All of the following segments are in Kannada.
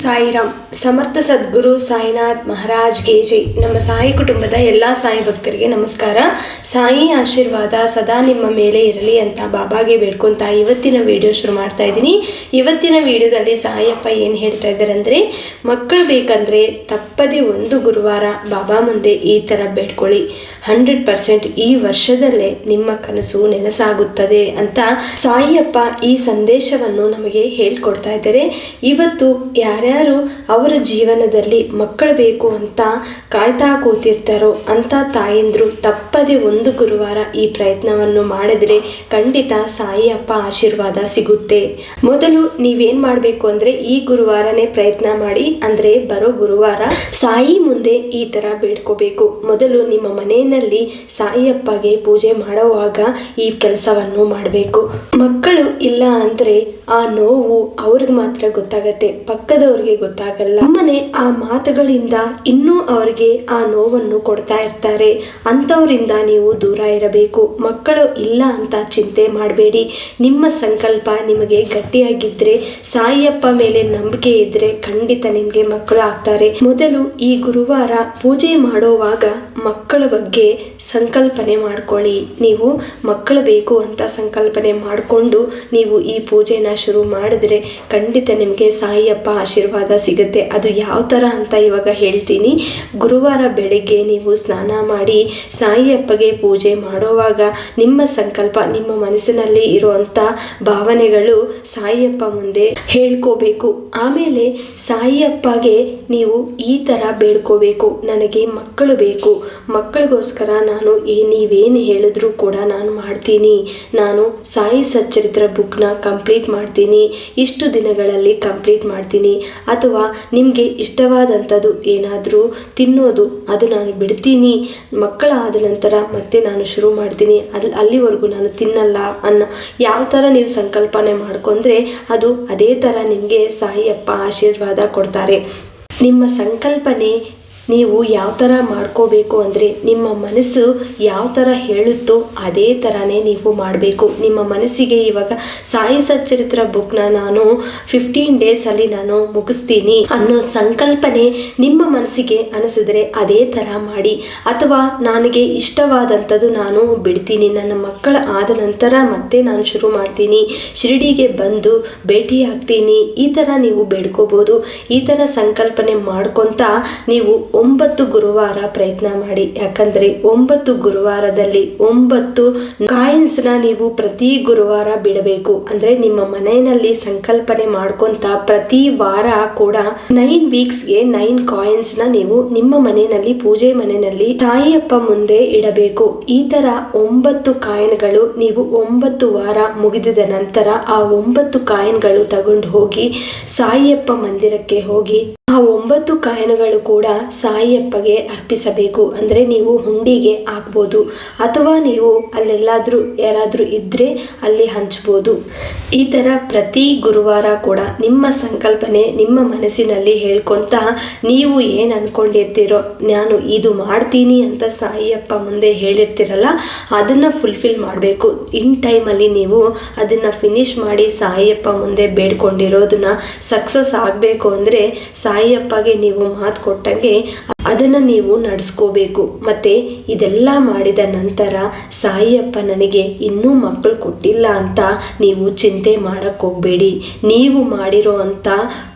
சாய்ராம் ಸಮರ್ಥ ಸದ್ಗುರು ಸಾಯಿನಾಥ್ ಮಹಾರಾಜ್ಗೆ ಜೈ. ನಮ್ಮ ಸಾಯಿ ಕುಟುಂಬದ ಎಲ್ಲ ಸಾಯಿ ಭಕ್ತರಿಗೆ ನಮಸ್ಕಾರ. ಸಾಯಿ ಆಶೀರ್ವಾದ ಸದಾ ನಿಮ್ಮ ಮೇಲೆ ಇರಲಿ ಅಂತ ಬಾಬಾಗೆ ಬೇಡ್ಕೊಂತ ಇವತ್ತಿನ ವಿಡಿಯೋ ಶುರು ಮಾಡ್ತಾ ಇದ್ದೀನಿ. ಇವತ್ತಿನ ವಿಡಿಯೋದಲ್ಲಿ ಸಾಯಪ್ಪ ಏನು ಹೇಳ್ತಾ ಇದ್ದಾರೆ ಅಂದರೆ, ಮಕ್ಕಳು ಬೇಕಂದರೆ ತಪ್ಪದೆ ಒಂದು ಗುರುವಾರ ಬಾಬಾ ಮುಂದೆ ಈ ಥರ ಬೇಡ್ಕೊಳ್ಳಿ. ಹಂಡ್ರೆಡ್ ಪರ್ಸೆಂಟ್ ಈ ವರ್ಷದಲ್ಲೇ ನಿಮ್ಮ ಕನಸು ನೆನಸಾಗುತ್ತದೆ ಅಂತ ಸಾಯಿಯಪ್ಪ ಈ ಸಂದೇಶವನ್ನು ನಮಗೆ ಹೇಳ್ಕೊಡ್ತಾ ಇದ್ದಾರೆ. ಇವತ್ತು ಯಾರ್ಯಾರು ಅವರ ಜೀವನದಲ್ಲಿ ಮಕ್ಕಳು ಬೇಕು ಅಂತ ಕಾಯ್ತಾ ಕೂತಿರ್ತಾರೋ ಅಂತ ತಾಯಂದರು ತಪ್ಪದೆ ಒಂದು ಗುರುವಾರ ಈ ಪ್ರಯತ್ನವನ್ನು ಮಾಡಿದರೆ ಖಂಡಿತ ಸಾಯಿಯಪ್ಪ ಆಶೀರ್ವಾದ ಸಿಗುತ್ತೆ. ಮೊದಲು ನೀವೇನು ಮಾಡಬೇಕು ಅಂದರೆ ಈ ಗುರುವಾರನೇ ಪ್ರಯತ್ನ ಮಾಡಿ, ಅಂದರೆ ಬರೋ ಗುರುವಾರ ಸಾಯಿ ಮುಂದೆ ಈ ಥರ ಬೇಡ್ಕೋಬೇಕು. ಮೊದಲು ನಿಮ್ಮ ಮನೆಯಲ್ಲಿ ಸಾಯಿಯಪ್ಪಗೆ ಪೂಜೆ ಮಾಡುವಾಗ ಈ ಕೆಲಸವನ್ನು ಮಾಡಬೇಕು. ಮಕ್ಕಳು ಇಲ್ಲ ಅಂದರೆ ಆ ನೋವು ಅವ್ರಿಗೆ ಮಾತ್ರ ಗೊತ್ತಾಗತ್ತೆ, ಪಕ್ಕದವ್ರಿಗೆ ಗೊತ್ತಾಗಲ್ಲ. ಸುಮ್ಮನೆ ಆ ಮಾತುಗಳಿಂದ ಇನ್ನೂ ಅವರಿಗೆ ಆ ನೋವನ್ನು ಕೊಡ್ತಾ ಇರ್ತಾರೆ. ಅಂಥವರಿಂದ ನೀವು ದೂರ ಇರಬೇಕು. ಮಕ್ಕಳು ಇಲ್ಲ ಅಂತ ಚಿಂತೆ ಮಾಡಬೇಡಿ. ನಿಮ್ಮ ಸಂಕಲ್ಪ ನಿಮಗೆ ಗಟ್ಟಿಯಾಗಿದ್ರೆ, ಸಾಯಿಯಪ್ಪ ಮೇಲೆ ನಂಬಿಕೆ ಇದ್ರೆ ಖಂಡಿತ ನಿಮಗೆ ಮಕ್ಕಳು ಆಗ್ತಾರೆ. ಮೊದಲು ಈ ಗುರುವಾರ ಪೂಜೆ ಮಾಡುವಾಗ ಮಕ್ಕಳ ಬಗ್ಗೆ ಸಂಕಲ್ಪನೆ ಮಾಡ್ಕೊಳ್ಳಿ. ನೀವು ಮಕ್ಕಳು ಬೇಕು ಅಂತ ಸಂಕಲ್ಪನೆ ಮಾಡಿಕೊಂಡು ನೀವು ಈ ಪೂಜೆನ ಶುರು ಮಾಡಿದ್ರೆ ಖಂಡಿತ ನಿಮಗೆ ಸಾಯಿಯಪ್ಪ ಆಶೀರ್ವಾದ ಸಿಗುತ್ತೆ. ಅದು ಯಾವ ಥರ ಅಂತ ಇವಾಗ ಹೇಳ್ತೀನಿ. ಗುರುವಾರ ಬೆಳಗ್ಗೆ ನೀವು ಸ್ನಾನ ಮಾಡಿ ಸಾಯಿಯಪ್ಪಗೆ ಪೂಜೆ ಮಾಡುವಾಗ ನಿಮ್ಮ ಸಂಕಲ್ಪ, ನಿಮ್ಮ ಮನಸ್ಸಿನಲ್ಲಿ ಇರುವಂಥ ಭಾವನೆಗಳು ಸಾಯಿಯಪ್ಪ ಮುಂದೆ ಹೇಳ್ಕೋಬೇಕು. ಆಮೇಲೆ ಸಾಯಿಯಪ್ಪಗೆ ನೀವು ಈ ಥರ ಬೇಡ್ಕೋಬೇಕು. ನನಗೆ ಮಕ್ಕಳು ಬೇಕು. ಮಕ್ಕಳಿಗೋಸ್ಕರ ನಾನು ಏ ನೀವೇನು ಹೇಳಿದ್ರು ಕೂಡ ನಾನು ಮಾಡ್ತೀನಿ. ನಾನು ಸಾಯಿ ಸಚ್ಚರಿತ್ರ ಬುಕ್ನ ಕಂಪ್ಲೀಟ್ ಮಾಡ್ತೀನಿ. ಇಷ್ಟು ದಿನಗಳಲ್ಲಿ ಕಂಪ್ಲೀಟ್ ಮಾಡ್ತೀನಿ. ಅಥವಾ ನಿಮಗೆ ಇಷ್ಟವಾದಂಥದ್ದು ಏನಾದರೂ ತಿನ್ನೋದು, ಅದು ನಾನು ಬಿಡ್ತೀನಿ, ಮಕ್ಕಳಾದ ನಂತರ ಮತ್ತೆ ನಾನು ಶುರು ಮಾಡ್ತೀನಿ, ಅಲ್ಲಿ, ಅಲ್ಲಿವರೆಗೂ ನಾನು ತಿನ್ನಲ್ಲ ಅನ್ನೋ ಯಾವ ಥರ ನೀವು ಸಂಕಲ್ಪನೆ ಮಾಡ್ಕೊಂಡ್ರೆ ಅದು ಅದೇ ಥರ ನಿಮಗೆ ಸಾಯಿಯಪ್ಪ ಆಶೀರ್ವಾದ ಕೊಡ್ತಾರೆ. ನಿಮ್ಮ ಸಂಕಲ್ಪನೆ ನೀವು ಯಾವ ಥರ ಮಾಡ್ಕೋಬೇಕು ಅಂದರೆ ನಿಮ್ಮ ಮನಸ್ಸು ಯಾವ ಥರ ಹೇಳುತ್ತೋ ಅದೇ ಥರನೇ ನೀವು ಮಾಡಬೇಕು. ನಿಮ್ಮ ಮನಸ್ಸಿಗೆ ಇವಾಗ ಸಾಯಿ ಸಚ್ಚರಿತ್ರ ಬುಕ್ನ ನಾನು ಫಿಫ್ಟೀನ್ ಡೇಸಲ್ಲಿ ನಾನು ಮುಗಿಸ್ತೀನಿ ಅನ್ನೋ ಸಂಕಲ್ಪನೆ ನಿಮ್ಮ ಮನಸ್ಸಿಗೆ ಅನಿಸಿದ್ರೆ ಅದೇ ಥರ ಮಾಡಿ. ಅಥವಾ ನನಗೆ ಇಷ್ಟವಾದಂಥದ್ದು ನಾನು ಬಿಡ್ತೀನಿ, ನನ್ನ ಮಕ್ಕಳ ಆದ ನಂತರ ಮತ್ತೆ ನಾನು ಶುರು ಮಾಡ್ತೀನಿ, ಶಿರಡಿಗೆ ಬಂದು ಭೇಟಿ ಆಗ್ತೀನಿ, ಈ ಥರ ನೀವು ಬೇಡ್ಕೋಬೋದು. ಈ ಥರ ಸಂಕಲ್ಪನೆ ಮಾಡ್ಕೊತ ನೀವು ಒಂಬತ್ತು ಗುರುವಾರ ಪ್ರಯತ್ನ ಮಾಡಿ. ಯಾಕಂದ್ರೆ ಒಂಬತ್ತು ಗುರುವಾರದಲ್ಲಿ ಒಂಬತ್ತು ಕಾಯಿನ್ಸ್ನ ನೀವು ಪ್ರತಿ ಗುರುವಾರ ಬಿಡಬೇಕು. ಅಂದ್ರೆ ನಿಮ್ಮ ಮನೆಯಲ್ಲಿ ಸಂಕಲ್ಪನೆ ಮಾಡ್ಕೊಂತ ಪ್ರತಿ ವಾರ ಕೂಡ ನೈನ್ ವೀಕ್ಸ್ಗೆ ನೈನ್ ಕಾಯಿನ್ಸ್ನ ನೀವು ನಿಮ್ಮ ಮನೆಯಲ್ಲಿ, ಪೂಜೆ ಮನೆಯಲ್ಲಿ ತಾಯಿಯಪ್ಪ ಮುಂದೆ ಇಡಬೇಕು. ಈ ತರ ಒಂಬತ್ತು ಕಾಯಿನ್ಗಳು ನೀವು ಒಂಬತ್ತು ವಾರ ಮುಗಿದಿದ ನಂತರ ಆ ಒಂಬತ್ತು ಕಾಯಿನ್ಗಳು ತಗೊಂಡು ಹೋಗಿ, ಸಾಯಿಯಪ್ಪ ಮಂದಿರಕ್ಕೆ ಹೋಗಿ ಆ ಒಂಬತ್ತು ಕಾಯನಗಳು ಕೂಡ ಸಾಯಿಯಪ್ಪಗೆ ಅರ್ಪಿಸಬೇಕು. ಅಂದರೆ ನೀವು ಹುಂಡಿಗೆ ಹಾಕ್ಬೋದು. ಅಥವಾ ನೀವು ಅಲ್ಲೆಲ್ಲಾದರೂ ಯಾರಾದರೂ ಇದ್ದರೆ ಅಲ್ಲಿ ಹಂಚ್ಬೋದು. ಈ ಥರ ಪ್ರತಿ ಗುರುವಾರ ಕೂಡ ನಿಮ್ಮ ಸಂಕಲ್ಪನೆ ನಿಮ್ಮ ಮನಸ್ಸಿನಲ್ಲಿ ಹೇಳ್ಕೊತ ನೀವು ಏನು ಅಂದ್ಕೊಂಡಿರ್ತೀರೋ ನಾನು ಇದು ಮಾಡ್ತೀನಿ ಅಂತ ಸಾಯಿಯಪ್ಪ ಮುಂದೆ ಹೇಳಿರ್ತೀರಲ್ಲ, ಅದನ್ನು ಫುಲ್ಫಿಲ್ ಮಾಡಬೇಕು. ಇನ್ ಟೈಮಲ್ಲಿ ನೀವು ಅದನ್ನು ಫಿನಿಶ್ ಮಾಡಿ ಸಾಯಿಯಪ್ಪ ಮುಂದೆ ಬೇಡ್ಕೊಂಡಿರೋದನ್ನ ಸಕ್ಸಸ್ ಆಗಬೇಕು ಅಂದರೆ ಸಾಯಿಯಪ್ಪಗೆ ನೀವು ಮಾತು ಕೊಟ್ಟಂಗೆ ಅದನ್ನು ನೀವು ನಡೆಸ್ಕೋಬೇಕು. ಮತ್ತು ಇದೆಲ್ಲ ಮಾಡಿದ ನಂತರ ಸಾಯಿಯಪ್ಪ ನನಗೆ ಇನ್ನೂ ಮಕ್ಕಳು ಕೊಟ್ಟಿಲ್ಲ ಅಂತ ನೀವು ಚಿಂತೆ ಮಾಡಕ್ಕೆ ಹೋಗಬೇಡಿ. ನೀವು ಮಾಡಿರೋ ಅಂಥ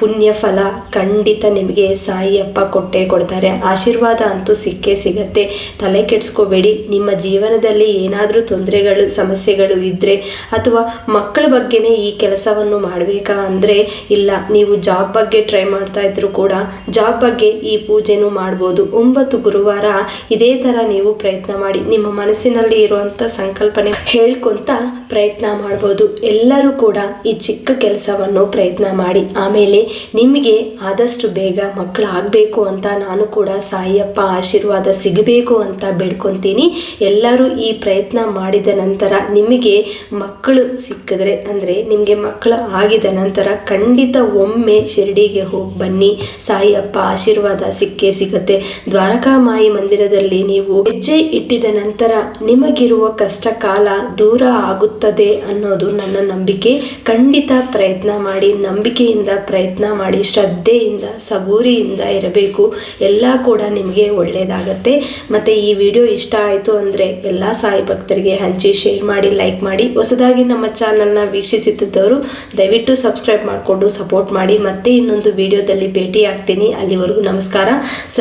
ಪುಣ್ಯ ಫಲ ಖಂಡಿತ ನಿಮಗೆ ಸಾಯಿಯಪ್ಪ ಕೊಟ್ಟೇ ಕೊಡ್ತಾರೆ. ಆಶೀರ್ವಾದ ಅಂತೂ ಸಿಕ್ಕೇ ಸಿಗತ್ತೆ. ತಲೆ ಕೆಡಿಸ್ಕೋಬೇಡಿ. ನಿಮ್ಮ ಜೀವನದಲ್ಲಿ ಏನಾದರೂ ತೊಂದರೆಗಳು, ಸಮಸ್ಯೆಗಳು ಇದ್ದರೆ ಅಥವಾ ಮಕ್ಕಳ ಬಗ್ಗೆನೇ ಈ ಕೆಲಸವನ್ನು ಮಾಡಬೇಕಾ ಅಂದರೆ ಇಲ್ಲ. ನೀವು ಜಾಬ್ ಬಗ್ಗೆ ಟ್ರೈ ಮಾಡ್ತಾ ಇದ್ರು ಕೂಡ ಜಾಬ್ ಬಗ್ಗೆ ಈ ಪೂಜೆನೂ ಮಾಡ್ಬೋದು. ಒಂಬತ್ತು ಗುರುವಾರ ಇದೇ ಥರ ನೀವು ಪ್ರಯತ್ನ ಮಾಡಿ, ನಿಮ್ಮ ಮನಸ್ಸಿನಲ್ಲಿ ಇರುವಂಥ ಸಂಕಲ್ಪನೆ ಹೇಳ್ಕೊಂತ ಪ್ರಯತ್ನ ಮಾಡ್ಬೋದು. ಎಲ್ಲರೂ ಕೂಡ ಈ ಚಿಕ್ಕ ಕೆಲಸವನ್ನು ಪ್ರಯತ್ನ ಮಾಡಿ. ಆಮೇಲೆ ನಿಮಗೆ ಆದಷ್ಟು ಬೇಗ ಮಕ್ಕಳು ಆಗಬೇಕು ಅಂತ ನಾನು ಕೂಡ ಸಾಯಿಯಪ್ಪ ಆಶೀರ್ವಾದ ಸಿಗಬೇಕು ಅಂತ ಬೇಡ್ಕೊತೀನಿ. ಎಲ್ಲರೂ ಈ ಪ್ರಯತ್ನ ಮಾಡಿದ ನಂತರ ನಿಮಗೆ ಮಕ್ಕಳು ಸಿಕ್ಕಿದ್ರೆ, ಅಂದರೆ ನಿಮಗೆ ಮಕ್ಕಳು ಆಗಿದ ನಂತರ ಖಂಡಿತ ಒಮ್ಮೆ ಶಿರಡಿಗೆ ಹೋಗಿ ಬನ್ನಿ. ಸಾಯಿಯಪ್ಪ ಆಶೀರ್ವಾದ ಸಿಕ್ಕೇ ಸಿಗುತ್ತೆ. ಸಿಗುತ್ತೆ ದ್ವಾರಕಾಮಾಯಿ ಮಂದಿರದಲ್ಲಿ ನೀವು ಹೆಜ್ಜೆ ಇಟ್ಟಿದ ನಂತರ ನಿಮಗಿರುವ ಕಷ್ಟ ಕಾಲ ದೂರ ಆಗುತ್ತದೆ ಅನ್ನೋದು ನನ್ನ ನಂಬಿಕೆ. ಖಂಡಿತ ಪ್ರಯತ್ನ ಮಾಡಿ, ನಂಬಿಕೆಯಿಂದ ಪ್ರಯತ್ನ ಮಾಡಿ, ಶ್ರದ್ಧೆಯಿಂದ, ಸಬೂರಿಯಿಂದ ಇರಬೇಕು. ಎಲ್ಲ ಕೂಡ ನಿಮಗೆ ಒಳ್ಳೆಯದಾಗತ್ತೆ. ಮತ್ತೆ ಈ ವಿಡಿಯೋ ಇಷ್ಟ ಆಯಿತು ಅಂದರೆ ಎಲ್ಲ ಸಾಯಿ ಭಕ್ತರಿಗೆ ಹಂಚಿ ಶೇರ್ ಮಾಡಿ ಲೈಕ್ ಮಾಡಿ. ಹೊಸದಾಗಿ ನಮ್ಮ ಚಾನಲ್ನ ವೀಕ್ಷಿಸುತ್ತಿದ್ದವರು ದಯವಿಟ್ಟು ಸಬ್ಸ್ಕ್ರೈಬ್ ಮಾಡಿಕೊಂಡು ಸಪೋರ್ಟ್ ಮಾಡಿ. ಮತ್ತೆ ಇನ್ನೊಂದು ವಿಡಿಯೋದಲ್ಲಿ ಭೇಟಿ ಆಗ್ತೀನಿ ಅಲ್ಲಿವರೆಗೂ ನಮಸ್ಕಾರ.